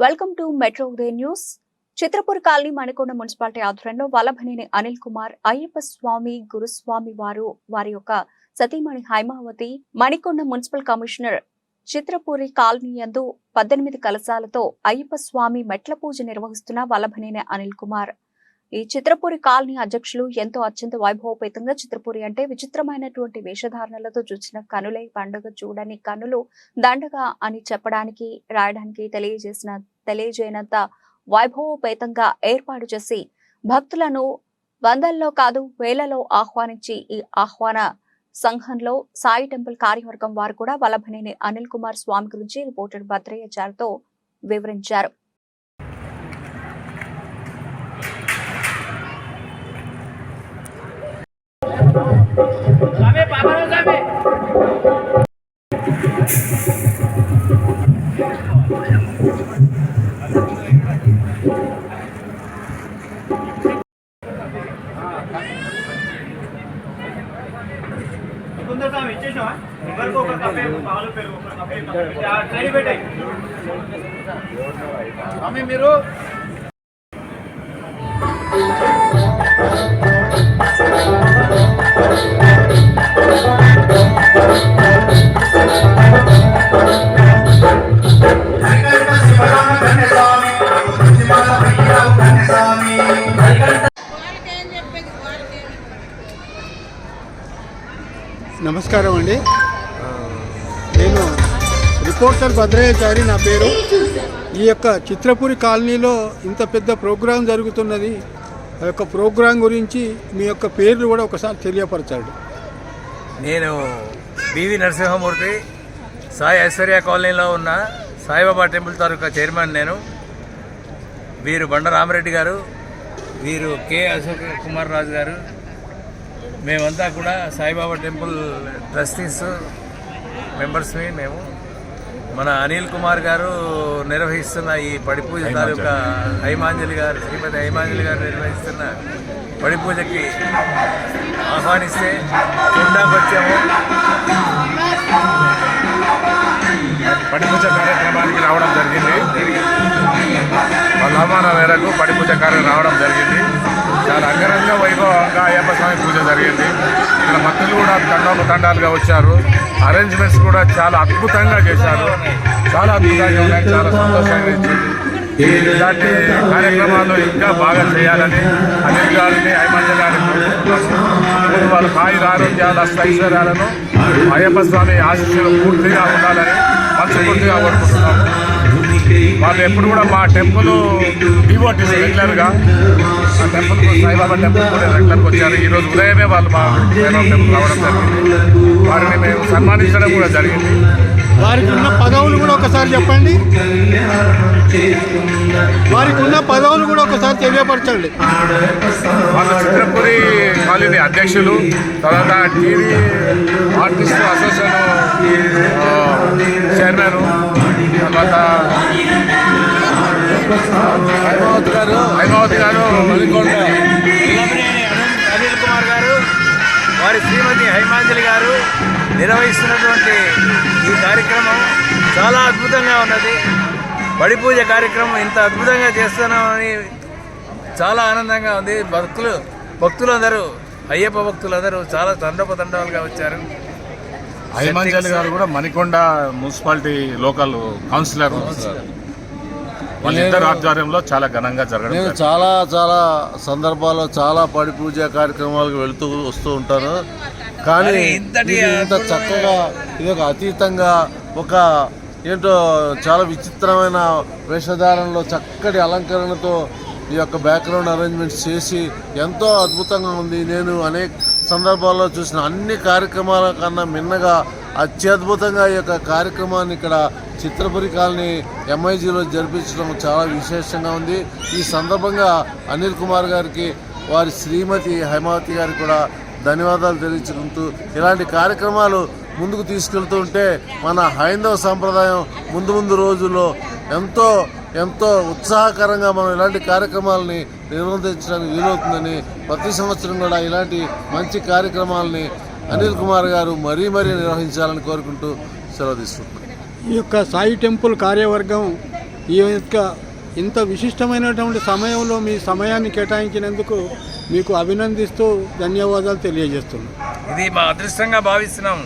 Welcome to metro Udaya news. Chitrapur colony Manikonda municipality ఆధ్వర్యంలో వల్లభనేని అనిల్ కుమార్ అయ్యప్ప స్వామి గురుస్వామి వారు వారి యొక్క సతీమణి Haimavathi Manikonda municipal commissioner Chitrapuri colony యందు పద్దెనిమిది కలశాలతో అయ్యప్ప స్వామి మెట్ల పూజ నిర్వహిస్తున్న వల్లభనేని అనిల్ కుమార్. ఈ చిత్రపూరి కాలనీ అధ్యక్షులు ఎంతో అత్యంత వైభవపేతంగా చిత్రపూరి అంటే విచిత్రమైనటువంటి వేషధారణలతో చూసిన కనులే పండుగ చూడని కనులు దండగా అని చెప్పడానికి రాయడానికి తెలియజేసిన తెలియజేయనంత వైభవోపేతంగా ఏర్పాటు చేసి భక్తులను వందల్లో కాదు వేలలో ఆహ్వానించి ఈ ఆహ్వాన సంఘంలో సాయి టెంపుల్ కార్యవర్గం వారు కూడా వల్లభనేని అనిల్ కుమార్ స్వామి గురించి రిపోర్టర్ భద్రయ్యాచారితో వివరించారు Thank you. స్వామి మీరు నమస్కారం అండి. నేను రిపోర్టర్ భద్రయ్యాచారి నా పేరు. ఈ యొక్క చిత్రపురి కాలనీలో ఇంత పెద్ద ప్రోగ్రాం జరుగుతున్నది. ఆ యొక్క ప్రోగ్రాం గురించి మీ యొక్క పేర్లు కూడా ఒకసారి తెలియపరచాడు. నేను బివి నరసింహమూర్తి సాయి ఐశ్వర్య కాలనీలో ఉన్న సాయిబాబా టెంపుల్ తాలూకా చైర్మన్ నేను. వీరు బండ రామరెడ్డి గారు వీరు కె అశోక్ కుమార్ రాజు గారు మేమంతా కూడా సాయిబాబా టెంపుల్ ట్రస్టీస్ మెంబర్స్ని మేము. మన అనిల్ కుమార్ గారు నిర్వహిస్తున్న ఈ పడి పూజ తాలూకా హైమాంజలి గారు శ్రీమతి హైమాంజలి గారు నిర్వహిస్తున్న పడి పూజకి ఆహ్వానిస్తే చూడడానికి వచ్చాము. పడిపూజ కార్యక్రమానికి రావడం జరిగింది. వాళ్ళ ఆహ్వానం మేరకు పడిపూజ కార్యం రావడం జరిగింది. చాలా అంగరంగ వైభవంగా అయ్యప్ప స్వామి పూజ జరిగింది. ఇక్కడ భక్తులు కూడా తండాలు తండాలుగా వచ్చారు. అరేంజ్మెంట్స్ కూడా చాలా అద్భుతంగా చేశారు. చాలా అద్భుతంగా ఉన్నాయి. చాలా సంతోషంగా ఇచ్చింది. ఇలాంటి కార్యక్రమాలు ఇంకా బాగా చేయాలని అనిల్ గారిని హైమంజ గారిని వాళ్ళ ఆయుర ఆరోగ్యాలు ఐశ్వర్యాలను అయ్యప్ప స్వామి ఆశీస్సులు పూర్తిగా ఉండాలని మనస్ఫూర్తిగా కోరుకుంటున్నాము వాళ్ళు ఎప్పుడు కూడా మా టెంపుల్ డివోటీస్ రెగ్యులర్గా. ఆ టెంపుల్ సాయిబాబా టెంపుల్ కూడా రెగ్యులర్గా వచ్చారు. ఈ రోజు ఉదయమే వాళ్ళు మా సాయిబాబా టెంపుల్ రావడం జరిగింది. వారిని మేము సన్మానించడం కూడా జరిగింది. వారికి ఉన్న పదవులు కూడా ఒకసారి చెప్పండి. వారికి ఉన్న పదవులు కూడా ఒకసారి తెలియపరచండి. వాళ్ళ చిత్రపురి కాలనీ అధ్యక్షులు తర్వాత టీవీ ఆర్టిస్ట్ అసోసియేషన్ చైర్మన్ తర్వాత హైమావతి గారు. హైమావతి గారు మలికొండ అనిల్ కుమార్ గారు వారి శ్రీమతి హైమాంజలి గారు నిర్వహిస్తున్నటువంటి ఈ కార్యక్రమం చాలా అద్భుతంగా ఉన్నది. బడి పూజ కార్యక్రమం ఇంత అద్భుతంగా చేస్తున్నామని చాలా ఆనందంగా ఉంది. భక్తులు భక్తులందరూ అయ్యప్ప భక్తులందరూ చాలా తండోపతండాలుగా వచ్చారు. హైమంజలి గారు కూడా మణికొండ మున్సిపాలిటీ లోకల్ కౌన్సిలర్. వాళ్ళిద్దరు ఆధ్వర్యంలో చాలా ఘనంగా జరగడం నేను. చాలా చాలా సందర్భాల్లో చాలా పడి పూజ కార్యక్రమాలకు వెళుతూ వస్తూ ఉంటాను కానీ ఇంత చక్కగా ఇది ఒక అతీతంగా ఒక ఏంటో చాలా విచిత్రమైన వేషధారణలో చక్కటి అలంకరణతో ఈ యొక్క బ్యాక్గ్రౌండ్ అరేంజ్మెంట్స్ చేసి ఎంతో అద్భుతంగా ఉంది నేను అనేక సందర్భాల్లో చూసిన అన్ని కార్యక్రమాల కన్నా మిన్నగా అత్యద్భుతంగా ఈ యొక్క కార్యక్రమాన్ని ఇక్కడ చిత్రపురి కాలనీ ఎంఐజీలో జరిపించడం చాలా విశేషంగా ఉంది. ఈ సందర్భంగా అనిల్ కుమార్ గారికి వారి శ్రీమతి హైమావతి గారికి కూడా ధన్యవాదాలు తెలియచుకుంటూ ఇలాంటి కార్యక్రమాలు ముందుకు తీసుకెళ్తూ ఉంటే మన హైందవ సాంప్రదాయం ముందు ముందు రోజుల్లో ఎంతో ఎంతో ఉత్సాహకరంగా మనం ఇలాంటి కార్యక్రమాలని నిర్వర్తించడానికి వీలవుతుందని ప్రతి సంవత్సరం కూడా ఇలాంటి మంచి కార్యక్రమాలని అనిల్ కుమార్ గారు మరీ మరీ నిర్వహించాలని కోరుకుంటూ సెలవు తీసుకుంటున్నాను ఈ యొక్క సాయి టెంపుల్ కార్యవర్గం ఈ యొక్క ఇంత విశిష్టమైనటువంటి సమయంలో మీ సమయాన్ని కేటాయించినందుకు మీకు అభినందిస్తూ ధన్యవాదాలు తెలియజేస్తున్నాను ఇది మా అదృష్టంగా భావిస్తున్నాం.